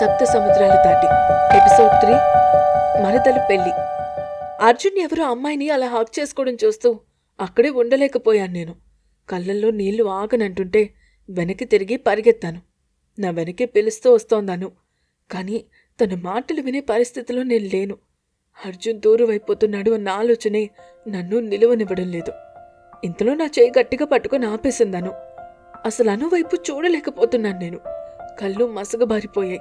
సప్త సముద్రాలు దాటి. Episode three. మరదలు పెళ్ళి అర్జున్ ఎవరో అమ్మాయిని అలా హాక్ చేసుకోవడం చూస్తూ అక్కడే ఉండలేకపోయాను నేను. కళ్ళల్లో నీళ్ళు ఆగనంటుంటే వెనక్కి తిరిగి పరిగెత్తాను. నా వెనకే పిలుస్తూ వస్తోందాను. కానీ తన మాటలు వినే పరిస్థితిలో నేను లేను. అర్జున్ దూరమైపోతున్నాడు అన్న ఆలోచనే నన్ను నిలువనివ్వడం లేదు. ఇంతలో నా చేయి గట్టిగా పట్టుకొని ఆపేసిందాను. అసలు అనువైపు చూడలేకపోతున్నాను నేను. కళ్ళు మసగబారిపోయాయి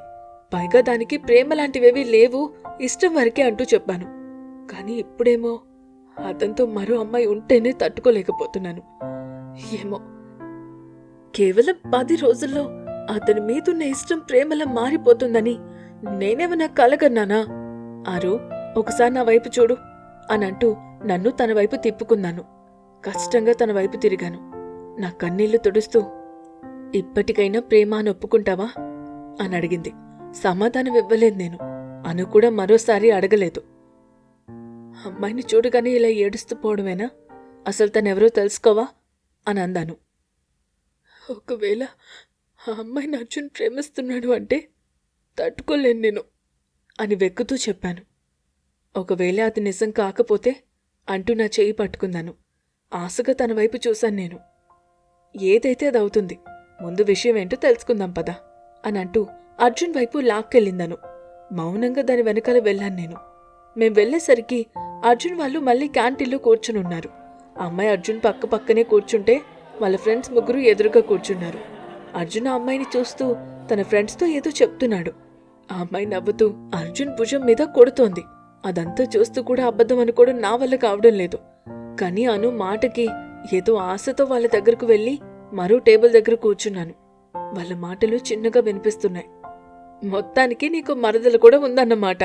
పైగా దానికి ప్రేమ లాంటివేవీ లేవు. ఇష్టం వరకే అంటూ చెప్పాను. కానీ ఇప్పుడేమో అతనితో మరో అమ్మాయి ఉంటేనే తట్టుకోలేకపోతున్నాను. ఏమో. కేవలం పది రోజుల్లో అతని మీదున్న ఇష్టం ప్రేమలా మారిపోతుందని నేనేమన్నా కలగన్నానా? ఆరు ఒకసారి నా వైపు చూడు అని అంటూ నన్ను తన వైపు తిప్పుకున్నాను. కష్టంగా తన వైపు తిరిగాను. నా కన్నీళ్ళు తుడుస్తూ ఇప్పటికైనా ప్రేమ అని ఒప్పుకుంటావా అని అడిగింది. సమాధానం ఇవ్వలేదు నేను. అను కూడా మరోసారి అడగలేదు. అమ్మాయిని చూడగానే ఇలా ఏడుస్తూ పోవడమేనా? అసలు తనెవరో తెలుసుకోవా? అని అందాను. ఒకవేళ ఆ అమ్మాయిని అర్జున్ ప్రేమిస్తున్నాడు అంటే తట్టుకోలేను నేను అని వెక్కుతూ చెప్పాను. ఒకవేళ అది నిజం కాకపోతే అంటూ నా చేయి పట్టుకున్నాను. ఆశగా తన వైపు చూశాను నేను. ఏదైతే అది అవుతుంది. ముందు విషయం ఏంటో తెలుసుకుందాం పదా అని అంటూ అర్జున్ వైపు లాక్కెళ్ళిందను. మౌనంగా దాని వెనకాల వెళ్ళాను నేను. మేం వెళ్ళేసరికి అర్జున్ వాళ్ళు మళ్ళీ క్యాంటీన్లో కూర్చుని ఉన్నారు అమ్మాయి అర్జున్ పక్క పక్కనే కూర్చుంటే వాళ్ళ ఫ్రెండ్స్ ముగ్గురు ఎదురుగా కూర్చున్నారు. అర్జున్ ఆ అమ్మాయిని చూస్తూ తన ఫ్రెండ్స్తో ఏదో చెప్తున్నాడు. ఆ అమ్మాయి నవ్వుతూ అర్జున్ భుజం మీద కొడుతోంది. అదంతా చూస్తూ కూడా అబద్ధం అనుకోవడం నా వల్ల కావడం లేదు. కానీ అను మాటకి ఏదో ఆశతో వాళ్ళ దగ్గరకు వెళ్ళి మరో టేబుల్ దగ్గర కూర్చున్నాను. వాళ్ళ మాటలు చిన్నగా వినిపిస్తున్నాయి. మొత్తానికి నీకు మరదలు కూడా ఉందన్నమాట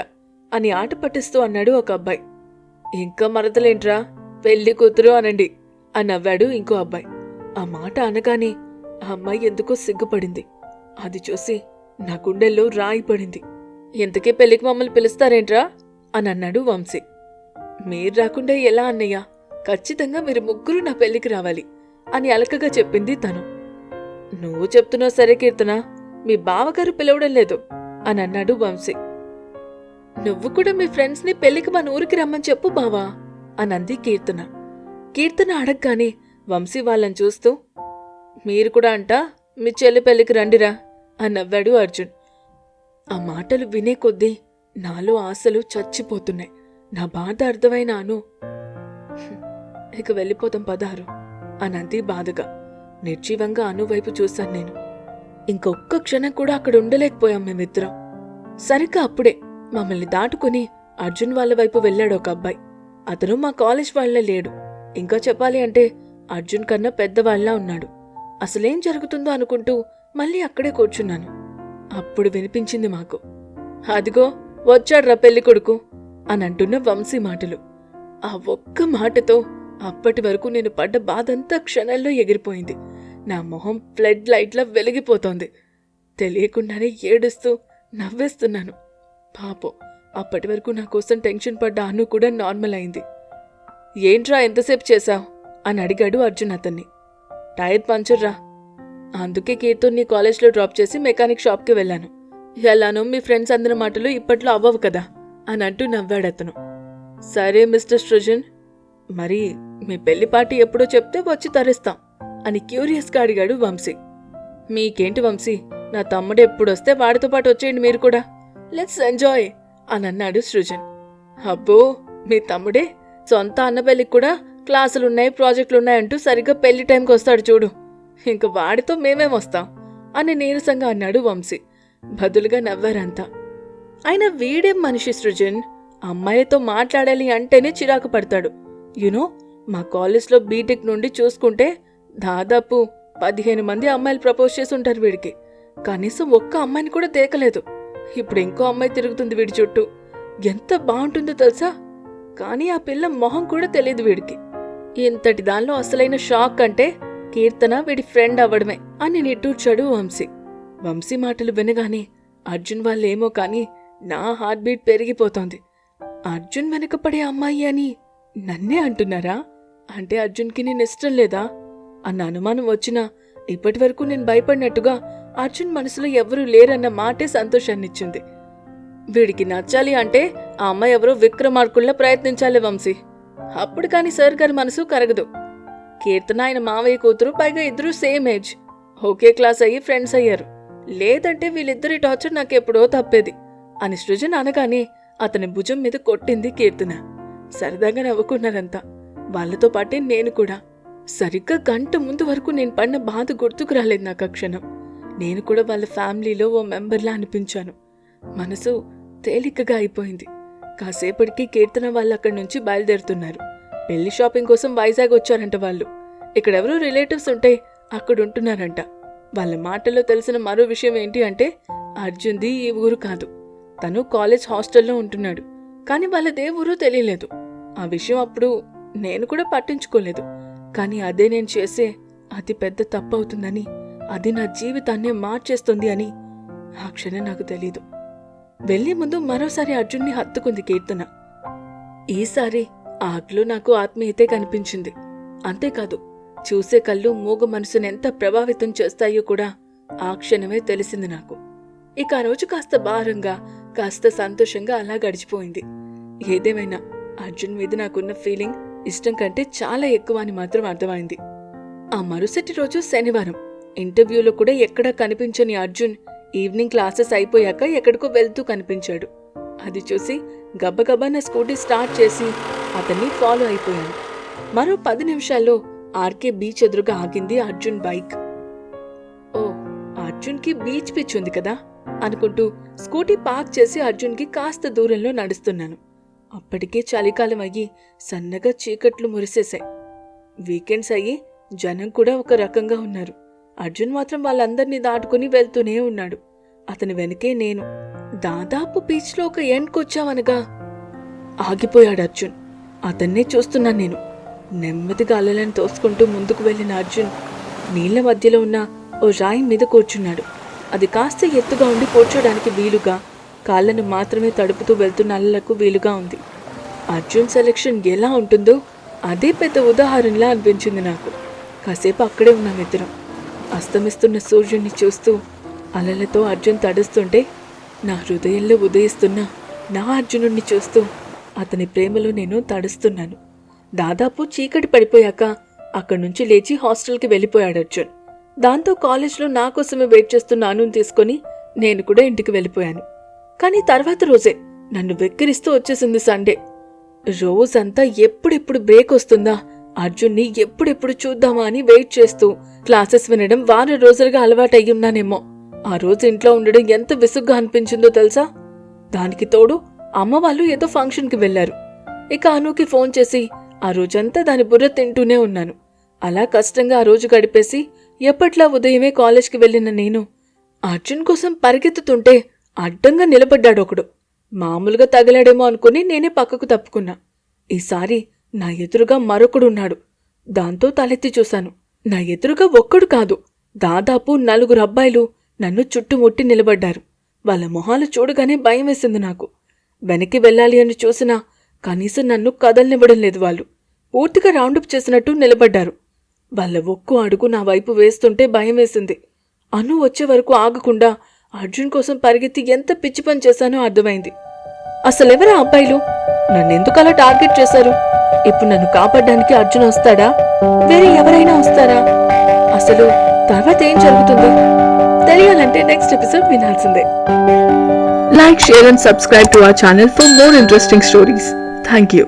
అని ఆట పట్టిస్తూ అన్నాడు ఒక అబ్బాయి. ఇంకా మరదలేంట్రా? పెళ్ళి కూతురు అనండి అని నవ్వాడు ఇంకో అబ్బాయి. ఆ మాట అనగానే ఆ అమ్మాయి ఎందుకో సిగ్గుపడింది. అది చూసి నా గుండెల్లో రాయి పడింది. ఇంతకీ పెళ్ళికి మమ్మల్ని పిలుస్తారేంట్రా? అని అన్నాడు వంశీ. మీరు రాకుండా ఎలా అన్నయ్య? ఖచ్చితంగా మీరు ముగ్గురు నా పెళ్ళికి రావాలి. అని అలకగా చెప్పింది తను. నువ్వు చెప్తున్నా సరే కీర్తన మీ బావగారు పిలవడం లేదు అని అన్నాడు వంశీ. నువ్వు కూడా మీ ఫ్రెండ్స్ని పెళ్ళికి మన ఊరికి రమ్మని చెప్పు బావా అనంది కీర్తన. కీర్తన అడగగానే వంశీ వాళ్ళని చూస్తూ మీరు కూడా అంట మీ చెల్లి పెళ్ళికి రండిరా అని నవ్వాడు అర్జున్. ఆ మాటలు వినే కొద్దీ నాలో ఆశలు చచ్చిపోతున్నాయి. నా బాధ అర్థమైనాను ఇక వెళ్ళిపోతాం పదారు అనంది బాధగా. నిర్జీవంగా అనువైపు చూశాను నేను. ఇంకొక్క క్షణం కూడా అక్కడ ఉండలేకపోయాం మేమిద్దరం. సరిగ్గా అప్పుడే మమ్మల్ని దాటుకుని అర్జున్ వాళ్ళ వైపు వెళ్ళాడు ఒక అబ్బాయి. అతను మా కాలేజ్ వాళ్ళ లేడు. ఇంకా చెప్పాలి అంటే అర్జున్ కన్నా పెద్దవాళ్ళ ఉన్నాడు. అసలేం జరుగుతుందో అనుకుంటూ మళ్ళీ అక్కడే కూర్చున్నాను. అప్పుడు వినిపించింది మాకు. అదిగో వచ్చాడ్రా పెళ్ళి కొడుకు అని అంటున్న వంశీ మాటలు. ఆ ఒక్క మాటతో అప్పటి వరకు నేను పడ్డ బాధంతా క్షణాల్లో ఎగిరిపోయింది. నా మొహం ఫ్లడ్ లైట్లా వెలిగిపోతోంది. తెలియకుండానే ఏడుస్తూ నవ్వేస్తున్నాను. పాపం అప్పటి వరకు నా కోసం టెన్షన్ పడ్డ అను కూడా నార్మల్ అయింది. ఏంట్రా ఎంతసేపు చేశావు? అని అడిగాడు అర్జున్ అతన్ని. టైర్ పంచర్ రా. అందుకే కేతో నీ కాలేజ్లో డ్రాప్ చేసి మెకానిక్ షాప్కి వెళ్ళాను. ఎలానో మీ ఫ్రెండ్స్ అందరి మాటలు ఇప్పట్లో అవ్వవు కదా? అని అంటూ నవ్వాడు అతను. సరే మిస్టర్ సృజన్ మరి మీ పెళ్ళి పార్టీ ఎప్పుడో చెప్తే వచ్చి తరిస్తాం అని క్యూరియస్గా అడిగాడు వంశీ. మీకేంటి వంశీ? నా తమ్ముడు ఎప్పుడొస్తే వాడితో పాటు వచ్చేయండి మీరు కూడా. లెట్స్ ఎంజాయ్ అని అన్నాడు సృజన్. అబ్బో మీ తమ్ముడే? సొంత అన్న పెళ్ళికి కూడా క్లాసులున్నాయి ప్రాజెక్టులున్నాయి అంటూ సరిగ్గా పెళ్ళి టైంకి వస్తాడు చూడు. ఇంక వాడితో మేమేం వస్తాం? అని నీరసంగా అన్నాడు వంశీ. బదులుగా నవ్వారంతా. అయినా వీడేం మనిషి సృజన్? అమ్మాయితో మాట్లాడాలి అంటేనే చిరాకు పడతాడు. యునో మా కాలేజ్లో బీటెక్ నుండి చూసుకుంటే దాదాపు పదిహేను మంది అమ్మాయిలు ప్రపోజ్ చేసి ఉంటారు వీడికి. కనీసం ఒక్క అమ్మాయిని కూడా తేకలేదు. ఇప్పుడు ఇంకో అమ్మాయి తిరుగుతుంది వీడి చుట్టూ. ఎంత బాగుంటుందో తెలుసా? కానీ ఆ పిల్ల మొహం కూడా తెలియదు వీడికి. ఇంతటి దానిలో అసలైన షాక్ అంటే కీర్తన వీడి ఫ్రెండ్ అవ్వడమే అని నిట్టూర్చాడు వంశీ. వంశీ మాటలు వినగానే అర్జున్ వాళ్ళేమో కానీ నా హార్ట్ బీట్ పెరిగిపోతోంది. అర్జున్ వెనకపడే అమ్మాయి అని నన్నే అంటున్నారా? అంటే అర్జున్కి నేను ఇష్టం లేదా? అన్న అనుమానం వచ్చినా ఇప్పటివరకు నేను భయపడినట్టుగా అర్జున్ మనసులో ఎవరూ లేరన్న మాటే సంతోషాన్నిచ్చింది. వీడికి నచ్చాలి అంటే ఆ అమ్మాయి ఎవరో విక్రమార్కుల్లా ప్రయత్నించాలి వంశీ. అప్పుడు కానీ సార్ గారి మనసు కరగదు. కీర్తన ఆయన మావయ్య కూతురు పైగా ఇద్దరు సేమ్ ఏజ్. ఒకే క్లాస్ అయ్యి ఫ్రెండ్స్ అయ్యారు. లేదంటే వీళ్ళిద్దరి టార్చర్ నాకెప్పుడో తప్పేది. అని సృజన్ అనగానే అతని భుజం మీద కొట్టింది కీర్తన. సరదాగా నవ్వుకున్నారంతా. వాళ్ళతో పాటే నేను కూడా. సరిగ్గా గంట ముందు వరకు నేను పడిన బాధ గుర్తుకు రాలేదు నాకు ఆ క్షణం. నేను కూడా వాళ్ళ ఫ్యామిలీలో ఓ మెంబర్లా అనిపించాను. మనసు తేలికగా అయిపోయింది. కాసేపటికి కీర్తన వాళ్ళు అక్కడి నుంచి బయలుదేరుతున్నారు. పెళ్ళి షాపింగ్ కోసం వైజాగ్ వచ్చారంట వాళ్ళు. ఇక్కడెవరో రిలేటివ్స్ ఉంటే అక్కడ ఉంటున్నారంట వాళ్ళ మాటల్లో తెలిసిన మరో విషయం ఏంటి అంటే అర్జున్ది ఈ ఊరు కాదు. తను కాలేజ్ హాస్టల్లో ఉంటున్నాడు. కానీ వాళ్ళదేవురో తెలియలేదు. ఆ విషయం అప్పుడు నేను కూడా పట్టించుకోలేదు. కానీ అదే నేను చేసే అతి పెద్ద తప్పు అవుతుందని అది నా జీవితాన్నే మార్చేస్తుంది అని ఆ క్షణం నాకు తెలీదు. వెళ్ళే ముందు మరోసారి అర్జున్ని హత్తుకుంది కీర్తన. ఈసారి ఆగ్లో నాకు ఆత్మీయతే కనిపించింది. అంతేకాదు చూసే కళ్ళు మూగ మనసును ఎంత ప్రభావితం చేస్తాయో కూడా ఆ క్షణమే తెలిసింది నాకు. ఇక ఆ రోజు కాస్త భారంగా కాస్త సంతోషంగా అలా గడిచిపోయింది. ఏదేమైనా అర్జున్ మీద నాకున్న ఫీలింగ్ ఇష్టం కంటే చాలా ఎక్కువ అని మాత్రం అర్థమైంది. ఆ మరుసటి రోజు శనివారం ఇంటర్వ్యూలో కూడా ఎక్కడా కనిపించని అర్జున్ ఈవినింగ్ క్లాసెస్ అయిపోయాక ఎక్కడికో వెళ్తూ కనిపించాడు. అది చూసి గబగబా నా స్కూటీ స్టార్ట్ చేసి అతన్ని ఫాలో అయిపోయాను. మరో పది నిమిషాల్లో ఆర్కే బీచ్ ఎదురుగా ఆగింది అర్జున్ బైక్ ఓ అర్జున్కి బీచ్ పిచ్ ఉంది కదా? అనుకుంటూ స్కూటీ పార్క్ చేసి అర్జున్కి కాస్త దూరంలో నడుస్తున్నాను. అప్పటికే చలికాలం అయ్యి సన్నగా చీకట్లు మురిసేశాయి. వీకెండ్స్ అయ్యి జనం కూడా ఒక రకంగా ఉన్నారు. అర్జున్ మాత్రం వాళ్ళందరినీ దాటుకుని వెళ్తూనే ఉన్నాడు. అతని వెనకే నేను. దాదాపు బీచ్లో ఒక ఎండ్కొచ్చామనగా ఆగిపోయాడు అర్జున్. అతన్నే చూస్తున్నాను నేను. నెమ్మదిగా అలలను తోసుకుంటూ ముందుకు వెళ్ళిన అర్జున్ నీళ్ళ మధ్యలో ఉన్న ఓ రాయి మీద కూర్చున్నాడు. అది కాస్త ఎత్తుగా ఉండి కూర్చోడానికి వీలుగా. కాళ్ళను మాత్రమే తడుపుతూ వెళ్తున్న అలలకు వీలుగా ఉంది. అర్జున్ సెలెక్షన్ ఎలా ఉంటుందో అదే పెద్ద ఉదాహరణలా అనిపించింది నాకు. కాసేపు అక్కడే ఉన్నాం ఇద్దరం. అస్తమిస్తున్న సూర్యుడిని చూస్తూ అలలతో అర్జున్ తడుస్తుంటే నా హృదయంలో ఉదయిస్తున్న నా అర్జునుణ్ణి చూస్తూ అతని ప్రేమలో నేను తడుస్తున్నాను. దాదాపు చీకటి పడిపోయాక అక్కడి నుంచి లేచి హాస్టల్కి వెళ్ళిపోయాడు అర్జున్. దాంతో కాలేజ్లో నా కోసమే వెయిట్ చేస్తున్న అనుని తీసుకొని నేను కూడా ఇంటికి వెళ్ళిపోయాను. కానీ తర్వాత రోజే నన్ను వెక్కిరిస్తూ వచ్చేసింది సండే. రోజంతా ఎప్పుడెప్పుడు బ్రేక్ వస్తుందా అర్జున్ని ఎప్పుడెప్పుడు చూద్దామా అని వెయిట్ చేస్తూ క్లాసెస్ వినడం వారం రోజులుగా అలవాటయ్యున్నానేమో ఆ రోజు ఇంట్లో ఉండడం ఎంత విసుగ్గా అనిపించిందో తెలుసా? దానికి తోడు అమ్మ వాళ్ళు ఏదో ఫంక్షన్కి వెళ్ళారు ఇక అనుకి ఫోన్ చేసి ఆ రోజంతా దాని బుర్ర తింటూనే ఉన్నాను. అలా కష్టంగా ఆ రోజు గడిపేసి ఎప్పట్లా ఉదయమే కాలేజ్కి వెళ్ళిన నేను అర్జున్ కోసం పరిగెత్తుతుంటే అడ్డంగా నిలబడ్డాడు ఒకడు. మామూలుగా తగిలాడేమో అనుకుని నేనే పక్కకు తప్పుకున్నా. ఈసారి నా ఎదురుగా మరొకడున్నాడు దాంతో తలెత్తి చూశాను. నా ఎదురుగా ఒక్కడు కాదు. దాదాపు నలుగురు అబ్బాయిలు నన్ను చుట్టుముట్టి నిలబడ్డారు. వాళ్ళ మొహాలు చూడగానే భయం వేసింది నాకు. వెనక్కి వెళ్ళాలి అని చూసినా కనీసం నన్ను కదలనివ్వడం లేదు వాళ్ళు. పూర్తిగా రౌండప్ చేసినట్టు నిలబడ్డారు. వాళ్ళ ఒక్కు అడుగు నా వైపు వేస్తుంటే భయం వేసింది. అను వచ్చే వరకు ఆగకుండా అర్జున్ కోసం పరిగెత్తి ఎంత పిచ్చి పని చేశానో అర్థమైంది. అసలెవరా అబ్బాయిలు? నన్నెందుకు అలా టార్గెట్ చేశారు? ఇప్పుడు నన్ను కాపాడడానికి అర్జున్ వస్తాడా? వేరే ఎవరైనా వస్తారా? అసలు తర్వాత ఏం జరుగుతుంది? తెలియాలంటే నెక్స్ట్ ఎపిసోడ్ వినాల్సిందే. Like share and subscribe to our channel for more interesting stories thank you